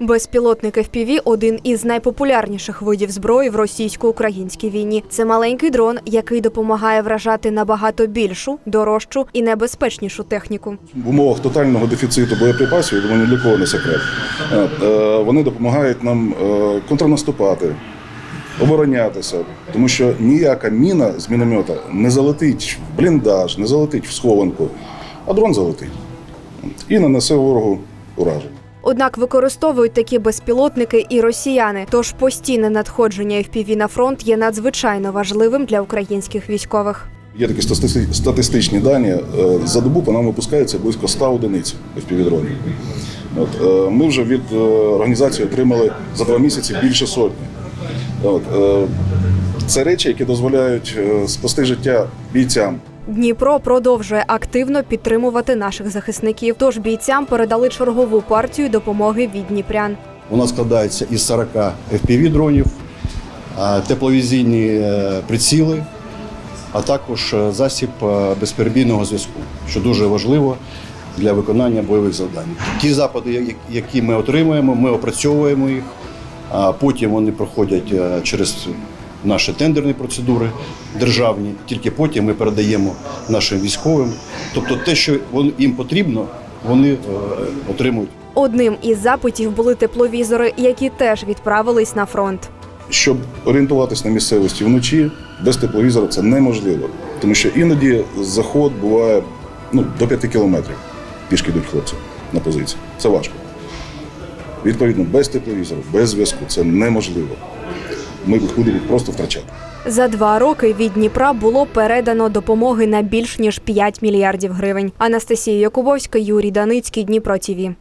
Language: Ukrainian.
Безпілотник FPV – один із найпопулярніших видів зброї в російсько-українській війні. Це маленький дрон, який допомагає вражати набагато більшу, дорожчу і небезпечнішу техніку. В умовах тотального дефіциту боєприпасів, я думаю, для кого не секрет. Е, Вони допомагають нам е, контрнаступати, оборонятися, тому що ніяка міна з міномета не залетить в бліндаж, не залетить в схованку, а дрон залетить і нанесе ворогу ураження. Однак використовують такі безпілотники і росіяни. Тож постійне надходження FPV на фронт є надзвичайно важливим для українських військових. Є такі стати- статистичні дані. е, За добу по нам випускається близько 100 одиниць FPV-дронів. От, е, ми вже від е, організації отримали за два місяці більше сотні. От, це речі, які дозволяють спасти життя бійцям. Дніпро продовжує активно підтримувати наших захисників. Тож бійцям передали чергову партію допомоги від дніпрян. Вона складається із 40 FPV-дронів, тепловізійні е, приціли, а також е, засіб е, безперебійного зв'язку, що дуже важливо для виконання бойових завдань. Ті запити, які ми отримуємо, ми опрацьовуємо їх, а потім вони проходять через наші тендерні процедури державні. Тільки потім ми передаємо нашим військовим. Тобто те, що їм потрібно, вони е, отримують. Одним із запитів були тепловізори, які теж відправились на фронт. Щоб орієнтуватись на місцевості вночі, без тепловізора це неможливо. Тому що іноді заход буває ну, до 5 кілометрів. Пішки йдуть хлопці на позиції. Це важко. Відповідно, без тепловізору, без зв'язку це неможливо. Ми будемо просто втрачати. За два роки від Дніпра було передано допомоги на більш ніж 5 мільярдів гривень. Анастасія Якубовська, Юрій Даницький, Дніпро ТІВІ.